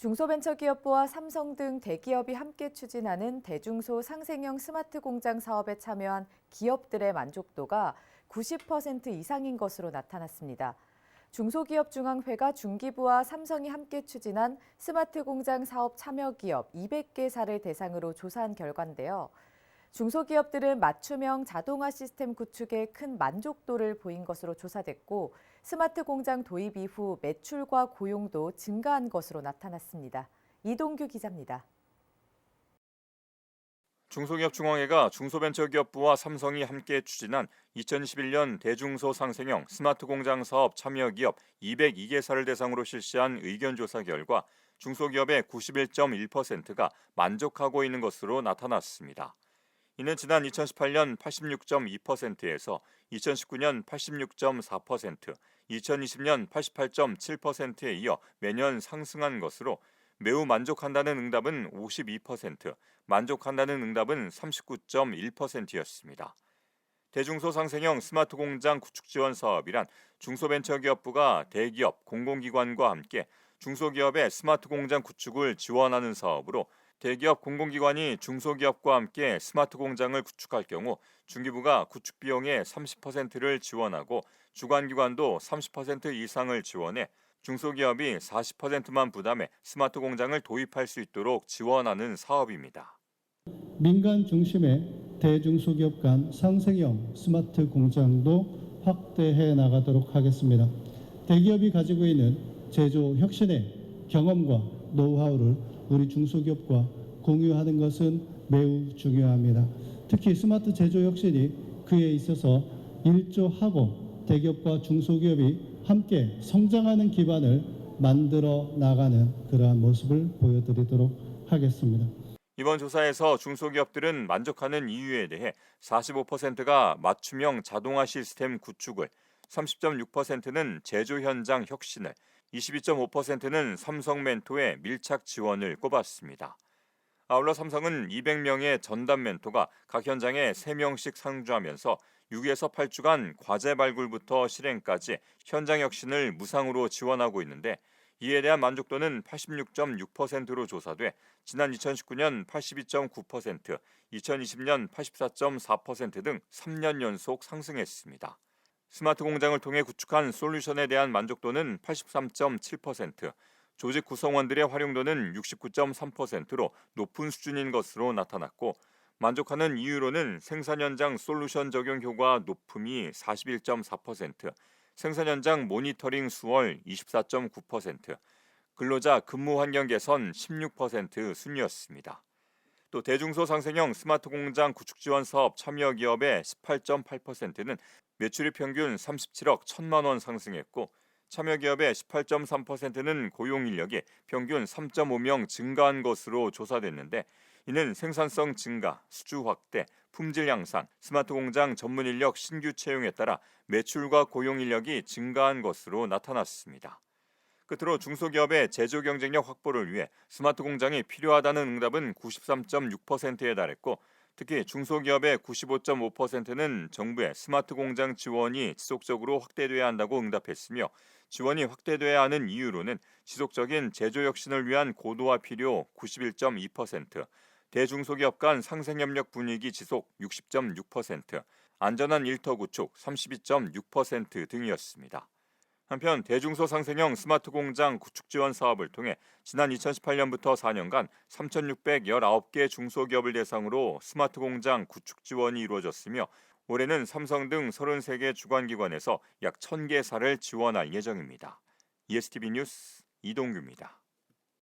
중소벤처기업부와 삼성 등 대기업이 함께 추진하는 대중소 상생형 스마트 공장 사업에 참여한 기업들의 만족도가 90% 이상인 것으로 나타났습니다. 중소기업중앙회가 중기부와 삼성이 함께 추진한 스마트 공장 사업 참여 기업 200개사를 대상으로 조사한 결과인데요. 중소기업들은 맞춤형 자동화 시스템 구축에 큰 만족도를 보인 것으로 조사됐고 스마트 공장 도입 이후 매출과 고용도 증가한 것으로 나타났습니다. 이동규 기자입니다. 중소기업중앙회가 중소벤처기업부와 삼성이 함께 추진한 2021년 대중소 상생형 스마트 공장 사업 참여 기업 202개사를 대상으로 실시한 의견 조사 결과 중소기업의 91.1%가 만족하고 있는 것으로 나타났습니다. 이는 지난 2018년 86.2%에서 2019년 86.4%, 2020년 88.7%에 이어 매년 상승한 것으로 매우 만족한다는 응답은 52%, 만족한다는 응답은 39.1%였습니다. 대중소 상생형 스마트 공장 구축 지원 사업이란 중소벤처기업부가 대기업, 공공기관과 함께 중소기업의 스마트 공장 구축을 지원하는 사업으로 대기업 공공기관이 중소기업과 함께 스마트 공장을 구축할 경우 중기부가 구축 비용의 30%를 지원하고 주관기관도 30% 이상을 지원해 중소기업이 40%만 부담해 스마트 공장을 도입할 수 있도록 지원하는 사업입니다. 민간 중심의 대중소기업 간 상생형 스마트 공장도 확대해 나가도록 하겠습니다. 대기업이 가지고 있는 제조 혁신의 경험과 노하우를 우리 중소기업과 공유하는 것은 매우 중요합니다. 특히 스마트 제조 혁신이 그에 있어서 일조하고 대기업과 중소기업이 함께 성장하는 기반을 만들어 나가는 그러한 모습을 보여드리도록 하겠습니다. 이번 조사에서 중소기업들은 만족하는 이유에 대해 45%가 맞춤형 자동화 시스템 구축을, 30.6%는 제조 현장 혁신을, 22.5%는 삼성 멘토의 밀착 지원을 꼽았습니다. 아울러 삼성은 200명의 전담 멘토가 각 현장에 3명씩 상주하면서 6에서 8주간 과제 발굴부터 실행까지 현장 혁신을 무상으로 지원하고 있는데 이에 대한 만족도는 86.6%로 조사돼 지난 2019년 82.9%, 2020년 84.4%등 3년 연속 상승했습니다. 스마트 공장을 통해 구축한 솔루션에 대한 만족도는 83.7%, 조직 구성원들의 활용도는 69.3%로 높은 수준인 것으로 나타났고 만족하는 이유로는 생산 현장 솔루션 적용 효과 높음이 41.4%, 생산 현장 모니터링 수월 24.9%, 근로자 근무 환경 개선 16% 순이었습니다. 또 대중소 상생형 스마트 공장 구축 지원 사업 참여 기업의 18.8%는 매출이 평균 37억 1천만 원 상승했고 참여 기업의 18.3%는 고용 인력이 평균 3.5명 증가한 것으로 조사됐는데 이는 생산성 증가, 수주 확대, 품질 향상, 스마트 공장 전문 인력 신규 채용에 따라 매출과 고용 인력이 증가한 것으로 나타났습니다. 끝으로 중소기업의 제조 경쟁력 확보를 위해 스마트 공장이 필요하다는 응답은 93.6%에 달했고 특히 중소기업의 95.5%는 정부의 스마트 공장 지원이 지속적으로 확대돼야 한다고 응답했으며 지원이 확대돼야 하는 이유로는 지속적인 제조 혁신을 위한 고도화 필요 91.2%, 대중소기업 간 상생협력 분위기 지속 60.6%, 안전한 일터 구축 32.6% 등이었습니다. 한편 대중소 상생형 스마트 공장 구축 지원 사업을 통해 지난 2018년부터 4년간 3,619개 중소기업을 대상으로 스마트 공장 구축 지원이 이루어졌으며 올해는 삼성 등 33개 주관기관에서 약 1,000개 사를 지원할 예정입니다. ESTV 뉴스 이동규입니다.